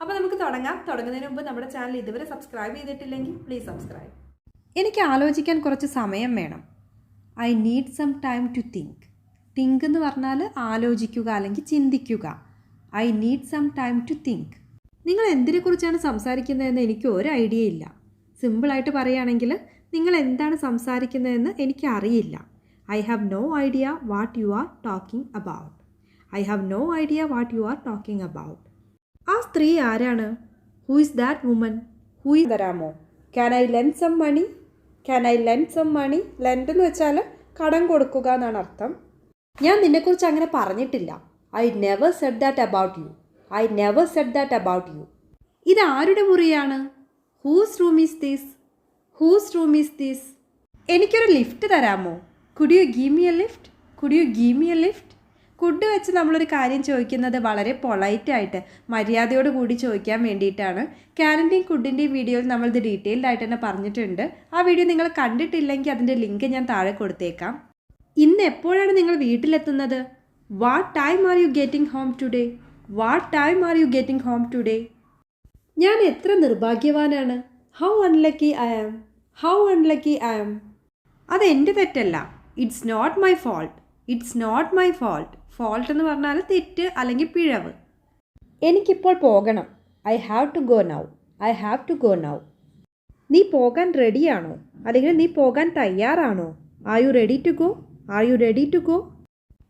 അപ്പോൾ നമുക്ക് തുടങ്ങാം. തുടങ്ങുന്നതിന് മുമ്പ് നമ്മുടെ ചാനൽ ഇതുവരെ സബ്സ്ക്രൈബ് ചെയ്തിട്ടില്ലെങ്കിൽ പ്ലീസ് സബ്സ്ക്രൈബ് എനിക്ക് ആലോചിക്കാൻ കുറച്ച് സമയം വേണം. I need some time to think think എന്ന് പറഞ്ഞാൽ ആലോചിക്കുക അല്ലെങ്കിൽ ചിന്തിക്കുക. I need some time to think നിങ്ങൾ എന്തിനെക്കുറിച്ചാണ് സംസാരിക്കുന്നതെന്ന് എനിക്ക് ഒരു ഐഡിയ ഇല്ല. സിമ്പിളായിട്ട് പറയുകയാണെങ്കിൽ നിങ്ങൾ എന്താണ് സംസാരിക്കുന്നതെന്ന് എനിക്ക് അറിയില്ല. I have no idea what you are talking about I have no idea what you are talking about ആ സ്ത്രീ ആരാണ്? Who is that woman who is തരാമോ? Can I lent some money can I lent some money lent എന്ന് വെച്ചാൽ കടം കൊടുക്കുക എന്നാണ് അർത്ഥം. ഞാൻ നിന്നെക്കുറിച്ച് അങ്ങനെ പറഞ്ഞിട്ടില്ല. I never said that about you I never said that about you ഇത് ആരുടെ മുറിയാണ്? Whose room is this whose room is this എനിക്കൊരു ലിഫ്റ്റ് തരാമോ? Could you give me a lift could you give me a lift could വെച്ച് നമ്മളൊരു കാര്യം ചോദിക്കുന്നത് വളരെ പൊളൈറ്റായിട്ട് മര്യാദയോട് കൂടി ചോദിക്കാൻ വേണ്ടിയിട്ടാണ്. ക്യാനന്റെയും കുഡിന്റെയും വീഡിയോയിൽ നമ്മളിത് ഡീറ്റെയിൽഡ് ആയിട്ട് തന്നെ പറഞ്ഞിട്ടുണ്ട്. ആ വീഡിയോ നിങ്ങൾ കണ്ടിട്ടില്ലെങ്കിൽ അതിന്റെ ലിങ്ക് ഞാൻ താഴെ കൊടുത്തേക്കാം. ഇന്ന് എപ്പോഴാണ് നിങ്ങൾ വീട്ടിലെത്തുന്നത്? What time are you getting home today what time are you getting home today ഞാൻ എത്ര നിർഭാഗ്യവാനാണ്? How unlucky I am how unlucky I am അത് എന്റെ തെറ്റല്ല. It's not my fault it's not my fault fault എന്ന് പറഞ്ഞാൽ തെറ്റ് അല്ലെങ്കിൽ പിഴവ്. എനിക്കിപ്പോൾ പോകണം. I have to go now I have to go now നീ പോകാൻ റെഡിയാണോ അല്ലെങ്കിൽ നീ പോകാൻ തയ്യാറാണോ? Are you ready to go are you ready to go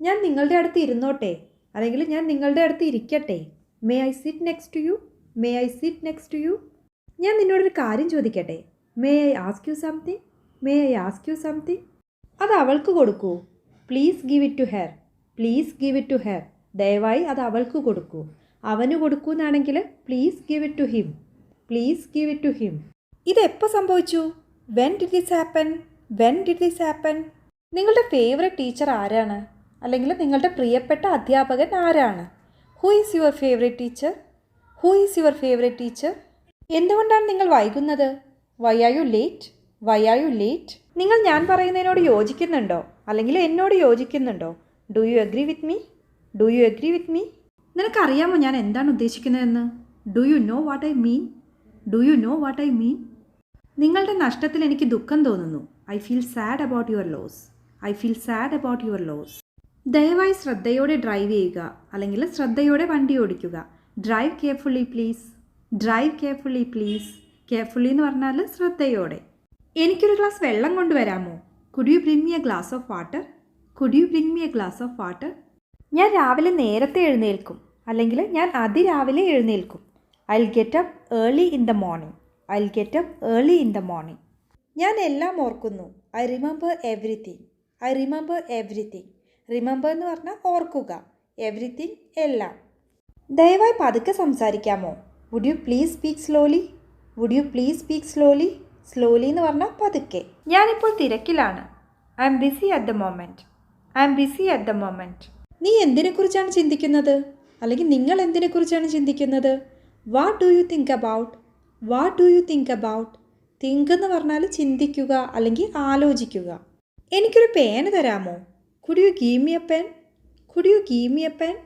ഞാൻ നിങ്ങളുടെ അടുത്ത് ഇരുന്നോട്ടെ. അല്ലെങ്കിൽ ഞാൻ നിങ്ങളുടെ അടുത്ത് ഇരിക്കട്ടെ. May I sit next to you may I sit next to you ഞാൻ നിന്നോടൊരു കാര്യം ചോദിക്കട്ടെ. May I ask you something may I ask you something അത് അവൾക്ക് കൊടുക്കൂ. Please give it to hair please give it to her ദയവായി അത് അവൾക്ക് കൊടുക്കൂ. അവന് കൊടുക്കൂ എന്നാണെങ്കിൽ please give it to him please give it to him ഇത് എപ്പോൾ സംഭവിച്ചു? When did this happen when did this happen നിങ്ങളുടെ ഫേവററ്റ് ടീച്ചർ ആരാണ്? അല്ലെങ്കിൽ നിങ്ങളുടെ പ്രിയപ്പെട്ട അധ്യാപകൻ ആരാണ്? Who is your favourite teacher who is your favourite teacher എന്തുകൊണ്ടാണ് നിങ്ങൾ വൈകുന്നത്? Why are you late why are you late നിങ്ങൾ ഞാൻ പറയുന്നതിനോട് യോജിക്കുന്നുണ്ടോ? അല്ലെങ്കിൽ എന്നോട് യോജിക്കുന്നുണ്ടോ? Do you agree with me do you agree with me നിനക്കറിയാമോ ഞാൻ എന്താണ് ഉദ്ദേശിക്കുന്നതെന്ന്? Do you know what I mean do you know what I mean നിങ്ങളുടെ നഷ്ടത്തിൽ എനിക്ക് ദുഃഖം തോന്നുന്നു. I feel sad about your loss I feel sad about your loss ദയവായി ശ്രദ്ധയോടെ ഡ്രൈവ് ചെയ്യുക. അല്ലെങ്കിൽ ശ്രദ്ധയോടെ വണ്ടി ഓടിക്കുക. Drive carefully please drive carefully please carefully എന്ന് പറഞ്ഞാൽ ശ്രദ്ധയോടെ. എനിക്കൊരു ഗ്ലാസ് വെള്ളം കൊണ്ടുവരാമോ? Could you bring A glass of water could you bring me a glass of water ഞാൻ രാവിലെ നേരത്തെ എഴുന്നേൽക്കും. അല്ലെങ്കിൽ ഞാൻ അതിരാവിലെ എഴുന്നേൽക്കും. I get up early in the morning I get up early in the morning ഞാൻ എല്ലാം ഓർക്കുന്നു. I remember everything I remember everything remember എന്ന് പറഞ്ഞാൽ ഓർക്കുക. എവറിത്തിങ് എല്ലാം. ദയവായി പതുക്കെ സംസാരിക്കാമോ? Would you please speak slowly would you please speak slowly slowly എന്ന് പറഞ്ഞാൽ പതുക്കെ. ഞാനിപ്പോൾ തിരക്കിലാണ്. I am busy at the moment I am busy at the moment നീ എന്തിനെക്കുറിച്ചാണ് ചിന്തിക്കുന്നത്? അല്ലെങ്കിൽ നിങ്ങൾ എന്തിനെക്കുറിച്ചാണ് ചിന്തിക്കുന്നത്? What do you think about what do you think about think എന്ന് പറഞ്ഞാൽ ചിന്തിക്കുക അല്ലെങ്കിൽ ആലോചിക്കുക. എനിക്കൊരു പേന തരാമോ? Could you give me A pen could you give me A pen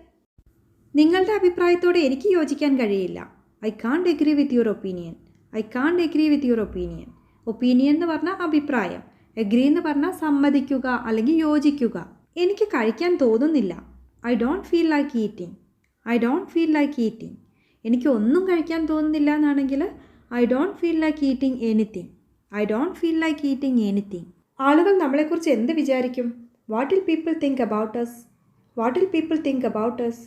നിങ്ങളുടെ അഭിപ്രായത്തോടെ എനിക്ക് യോജിക്കാൻ കഴിയില്ല. I can't agree with your opinion I can't agree with your opinion opinion എന്ന് പറഞ്ഞാൽ അഭിപ്രായം. എഗ്രി എന്ന് പറഞ്ഞാൽ സമ്മതിക്കുക അല്ലെങ്കിൽ യോജിക്കുക. എനിക്ക് കഴിക്കാൻ തോന്നുന്നില്ല. I don't feel like eating I don't feel like eating എനിക്ക് ഒന്നും കഴിക്കാൻ തോന്നുന്നില്ല എന്നാണെങ്കിൽ I don't feel like eating anything I don't feel like eating anything ആളുകൾ നമ്മളെക്കുറിച്ച് എന്ത് വിചാരിക്കും? What will people think about us what will people think about us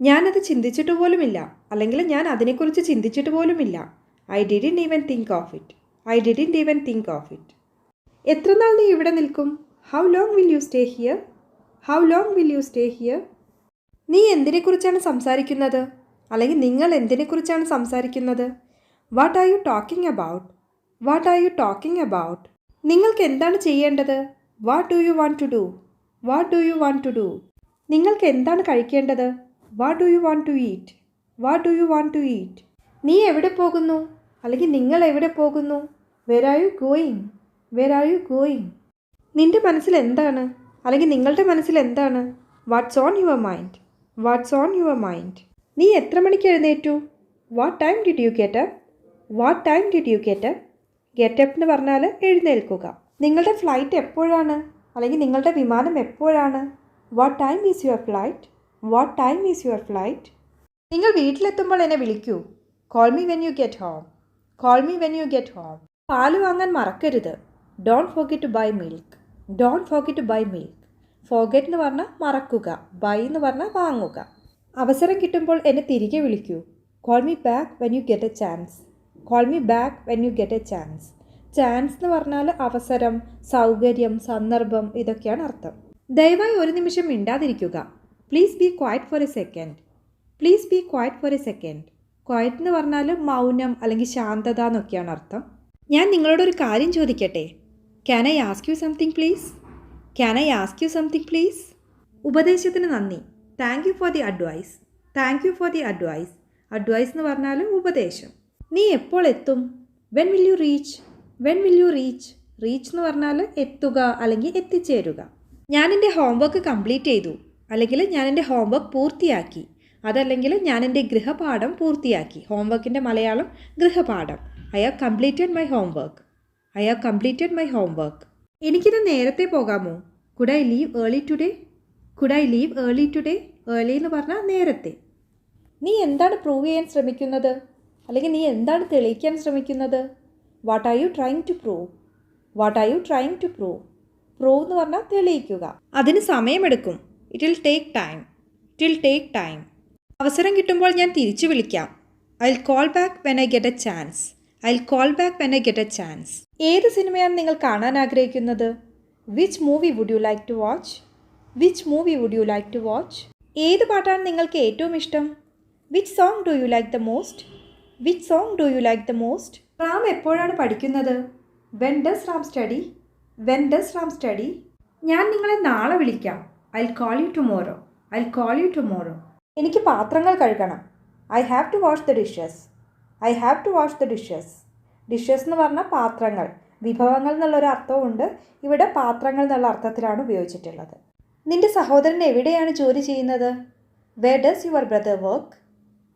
ഞാനത് ചിന്തിച്ചിട്ട് പോലുമില്ല. അല്ലെങ്കിൽ ഞാൻ അതിനെക്കുറിച്ച് ചിന്തിച്ചിട്ട് പോലുമില്ല. I didn't even think of it I didn't even think of it എത്ര നാൾ നീ ഇവിടെ നിൽക്കും? How long will you stay here how long will you stay here നീ എന്തിനെക്കുറിച്ചാണ് സംസാരിക്കുന്നത്? അല്ലെങ്കിൽ നിങ്ങൾ എന്തിനെക്കുറിച്ചാണ് സംസാരിക്കുന്നത്? What are you talking about what are you talking about നിങ്ങൾക്ക് എന്താണ് ചെയ്യേണ്ടത്? What do you want to do what do you want to do നിങ്ങൾക്ക് എന്താണ് കഴിക്കേണ്ടത്? What do you want to eat what do you want to eat നീ എവിടെ പോകുന്നു? അല്ലെങ്കിൽ നിങ്ങൾ എവിടെ പോകുന്നു? Where are you going where are you going നിന്റെ മനസ്സിൽ എന്താണ്? അല്ലെങ്കിൽ നിങ്ങളുടെ മനസ്സിൽ എന്താണ്? What's on your mind what's on your mind നീ എത്ര മണിക്ക് എഴുന്നേറ്റു? What time did you get up what time did you get up get up എന്ന് പറഞ്ഞാൽ എഴുന്നേൽക്കുക. നിങ്ങളുടെ ഫ്ലൈറ്റ് എപ്പോഴാണ്? അല്ലെങ്കിൽ നിങ്ങളുടെ വിമാനം എപ്പോഴാണ്? What time is your flight what time is your flight നിങ്ങൾ വീട്ടിലെത്തുമ്പോൾ എന്നെ വിളിക്കൂ. Call me when you get home call me when you get home പാൽ വാങ്ങാൻ മറക്കരുത്. Don't forget to buy milk don't forget by milk forget എന്ന് പറഞ്ഞാൽ മറക്കുക. ബൈ എന്ന് പറഞ്ഞാൽ വാങ്ങുക. അവസരം കിട്ടുമ്പോൾ എന്നെ തിരികെ വിളിക്കൂ. Call me back when you get a chance call me back when you get a chance chance എന്ന് പറഞ്ഞാൽ അവസരം സൗകര്യം സന്ദർഭം ഇതൊക്കെയാണ് അർത്ഥം. ദയവായി ഒരു നിമിഷം മിണ്ടാതിരിക്കുക. Please be quiet for a second please be quiet for a second quiet എന്ന് പറഞ്ഞാൽ മൗനം അല്ലെങ്കിൽ ശാന്തത എന്നൊക്കെയാണ് അർത്ഥം. ഞാൻ നിങ്ങളോടൊരു കാര്യം ചോദിക്കട്ടെ? Can I ask you something please can I ask you something please ഉപദേശത്തിന് നന്ദി. Thank you for the advice thank you for the advice advice എന്ന് പറഞ്ഞാൽ ഉപദേശം. നീ എപ്പോൾ എത്തും? When will you reach when will you reach reach എന്ന് പറഞ്ഞാൽ എത്തുക അല്ലെങ്കിൽ എത്തിച്ചേരുക. ഞാൻ എന്റെ ഹോംവർക്ക് കംപ്ലീറ്റ് ചെയ്തു. അല്ലെങ്കിൽ ഞാൻ എന്റെ ഹോംവർക്ക് പൂർത്തിയാക്കി. അതല്ലെങ്കിൽ ഞാൻ എന്റെ ഗൃഹപാഠം പൂർത്തിയാക്കി. ഹോംവർക്കിന്റെ മലയാളം ഗൃഹപാഠം. I have completed my homework I have completed my homework എനിക്കിത് നേരത്തെ പോകാമോ? Could I leave early today could I leave early today early എന്ന് പറഞ്ഞാൽ നേരത്തെ. നീ എന്താണ് പ്രൂവ് ചെയ്യാൻ ശ്രമിക്കുന്നത്? അല്ലെങ്കിൽ നീ എന്താണ് തെളിയിക്കാൻ ശ്രമിക്കുന്നത്? What are you trying to prove what are you trying to prove prove എന്ന് പറഞ്ഞാൽ തെളിയിക്കുക. അതിന് സമയമെടുക്കും. It will take time it will take time അവസരം കിട്ടുമ്പോൾ ഞാൻ തിരിച്ചു വിളിക്കാം. I will call back when I get a chance I will call back when I get a chance ഏത് സിനിമയാണ് നിങ്ങൾ കാണാൻ ആഗ്രഹിക്കുന്നത്? Which movie would you like to watch which movie would you like to watch ഏത് പാട്ടാണ് നിങ്ങൾക്ക് ഏറ്റവും ഇഷ്ടം? Which song do you like the most which song do you like the most Ram എപ്പോഴാണ് പഠിക്കുന്നത്? When does Ram study when does Ram study ഞാൻ നിങ്ങളെ നാളെ വിളിക്കാം. I call you tomorrow I call you tomorrow എനിക്ക് പാത്രങ്ങൾ കഴുകണം. I have to wash the dishes I have to wash the dishes dishes എന്ന് പറഞ്ഞാൽ പാത്രങ്ങൾ. വിഭവങ്ങൾ എന്നുള്ളൊരു അർത്ഥമുണ്ട് ഇവിടെ പാത്രങ്ങൾ എന്നുള്ള അർത്ഥത്തിലാണ് ഉപയോഗിച്ചിട്ടുള്ളത്. നിന്റെ സഹോദരൻ എവിടെയാണ് ജോലി ചെയ്യുന്നത്? Where does your brother work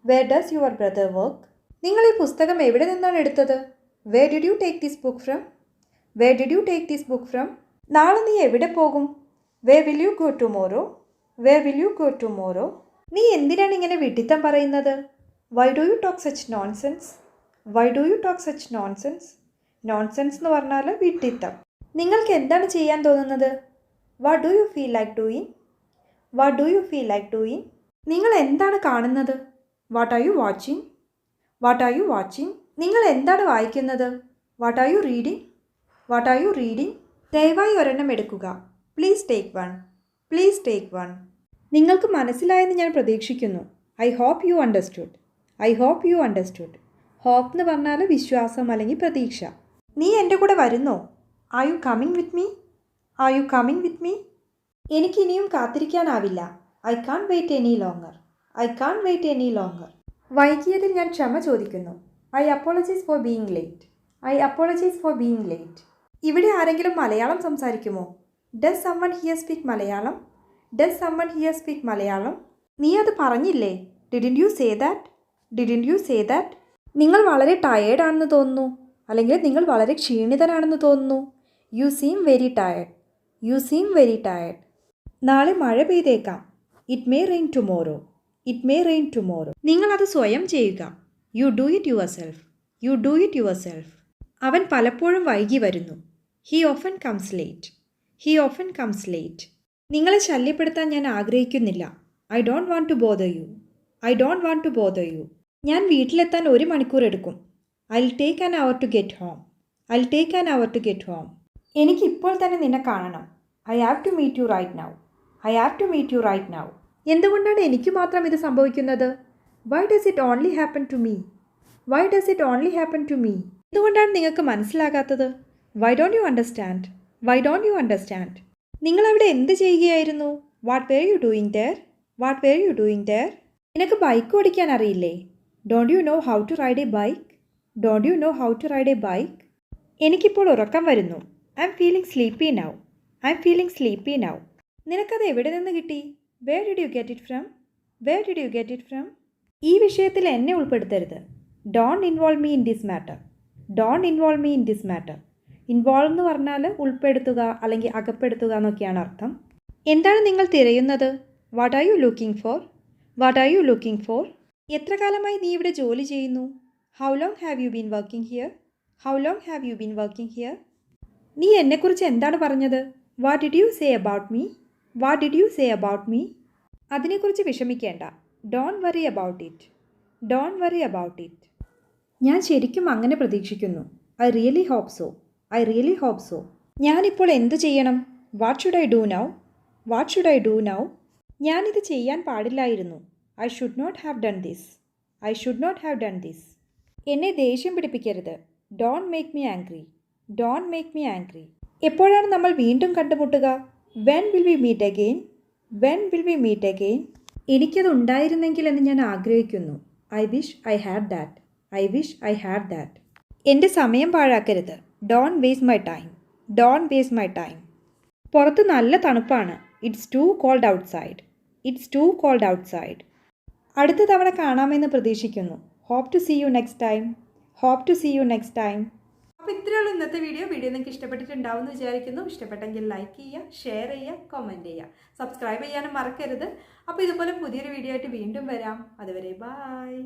where does your brother work നിങ്ങൾ ഈ പുസ്തകം എവിടെ നിന്നാണ് എടുത്തത്? Where did you take this book from where did you take this book from നാളെ നീ എവിടെ പോകും? Where will you go tomorrow where will you go tomorrow നീ എന്തിനാണ് ഇങ്ങനെ വിഡിത്തം പറയുന്നത്? Why do you talk such nonsense why do you talk such nonsense nonsense എന്ന് പറഞ്ഞാൽ വിട്ടിത്തം നിങ്ങൾക്ക് എന്താണ് ചെയ്യാൻ തോന്നുന്നത്? What do you feel like doing what do you feel like doing നിങ്ങൾ എന്താണ് കാണുന്നത്? What are you watching what are you watching നിങ്ങൾ എന്താണ് വായിക്കുന്നത്? What are you reading what are you reading ദയവായി ഒരെണ്ണം എടുക്കുക. Please take one please take one നിങ്ങൾക്ക് മനസ്സിലായെന്ന് ഞാൻ പ്രതീക്ഷിക്കുന്നു. I hope you understood I hope you understood hope എന്ന് പറഞ്ഞാൽ വിശ്വാസം അല്ലെങ്കിൽ പ്രതീക്ഷ. നീ എന്റെ കൂടെ വരുന്നോ? Are you coming with me are you coming with me എനിക്കിനിയും കാത്തിരിക്കാനാവില്ല. I can't wait any longer I can't wait any longer വൈകിയതിൽ ഞാൻ ക്ഷമ ചോദിക്കുന്നു. I apologise for being late I apologise for being late ഇവിടെ ആരെങ്കിലും Malayalam സംസാരിക്കുമോ? Does someone here speak Malayalam? Does someone here speak Malayalam? നീ അത് പറഞ്ഞില്ലേ? Didn't you say that didn't you say that നിങ്ങൾ വളരെ ടയേർഡ് ആണെന്ന് തോന്നുന്നു. അല്ലെങ്കിൽ നിങ്ങൾ വളരെ ക്ഷീണിതനാണെന്ന് തോന്നുന്നു. You seem very tired you seem very tired നാളെ മഴ പെയ്തേക്കാം. It may rain tomorrow it may rain tomorrow നിങ്ങളത് സ്വയം ചെയ്യുക. You do it yourself you do it yourself അവൻ പലപ്പോഴും വൈകി വരുന്നു. He often comes late he often comes late നിങ്ങളെ ശല്യപ്പെടുത്താൻ ഞാൻ ആഗ്രഹിക്കുന്നില്ല. I don't want to bother you I don't want to bother you ഞാൻ വീട്ടിലെത്താൻ ഒരു മണിക്കൂർ എടുക്കും. I take an hour to get home I take an hour to get home എനിക്ക് ഇപ്പോൾ തന്നെ നിന്നെ കാണണം. I have to meet you right now I have to meet you right now എന്തുകൊണ്ടാണ് എനിക്ക് മാത്രം ഇത് സംഭവിക്കുന്നത്? Why does it only happen to me why does it only happen to me എന്തുകൊണ്ടാണ് നിങ്ങൾക്ക് മനസ്സിലാകാത്തത്? Why don't you understand why don't you understand നിങ്ങൾ അവിടെ എന്ത് ചെയ്യുകയായിരുന്നു? What were you doing there what were you doing there നിനക്ക് bike ഓടിക്കാൻ അറിയില്ലേ? Don't you know how to ride a bike don't you know how to ride a bike എനിക്കിപ്പോൾ ഉറക്കം വരുന്നു. I'm feeling sleepy now I'm feeling sleepy now നിനക്കത് എവിടെ നിന്ന് കിട്ടി? Where did you get it from where did you get it from ഈ വിഷയത്തിൽ എന്നെ ഉൾപ്പെടുത്തരുത്. Don't involve me in this matter don't involve me in this matter involve എന്ന് പറഞ്ഞാൽ ഉൾപ്പെടുത്തുക അല്ലെങ്കിൽ അകപ്പെടുത്തുക എന്നൊക്കെയാണ് അർത്ഥം. എന്താണ് നിങ്ങൾ തിരയുന്നത്? What are you looking for what are you looking for എത്ര കാലമായി നീ ഇവിടെ ജോലി ചെയ്യുന്നു? How long have you been working here how long have you been working here നീ എന്നെക്കുറിച്ച് എന്താണ് പറഞ്ഞത്? What did you say about me what did you say about me അതിനെക്കുറിച്ച് വിഷമിക്കേണ്ട. Don't worry about it don't worry about it ഞാൻ ശരിക്കും അങ്ങനെ പ്രതീക്ഷിക്കുന്നു. I really hope so I really hope so ഞാനിപ്പോൾ എന്ത് ചെയ്യണം? What should I do now what should I do now ഞാനിത് ചെയ്യാൻ പാടില്ലായിരുന്നു. I should not have done this I should not have done this എന്നെ ദേഷ്യം പിടിപ്പിക്കരുത്. Don't make me angry don't make me angry എപ്പോഴാണ് നമ്മൾ വീണ്ടും കണ്ടുമുട്ടുക? When will we meet again when will we meet again എനിക്കത് ഉണ്ടായിരുന്നെങ്കിൽ എന്ന് ഞാൻ ആഗ്രഹിക്കുന്നു. I wish I had that I wish I had that എന്റെ സമയം പാഴാക്കരുത്. Don't waste my time don't waste my time പുറത്ത് നല്ല തണുപ്പാണ്. It's too cold outside it's too cold outside അടുത്ത തവണ കാണാമെന്ന് പ്രതീക്ഷിക്കുന്നു. Hope to see you next time hope to see you next time അപ്പോൾ ഇത്രയേ ഉള്ളൂ ഇന്നത്തെ വീഡിയോ വീഡിയോ നിങ്ങൾക്ക് ഇഷ്ടപ്പെട്ടിട്ടുണ്ടാവും എന്ന് വിചാരിക്കുന്നു. ഇഷ്ടപ്പെട്ടെങ്കിൽ ലൈക്ക് ചെയ്യുക ഷെയർ ചെയ്യുക കമന്റ് ചെയ്യുക. സബ്സ്ക്രൈബ് ചെയ്യാനും മറക്കരുത്. അപ്പോൾ ഇതുപോലെ പുതിയൊരു വീഡിയോ ആയിട്ട് വീണ്ടും വരാം. അതുവരെ ബായ്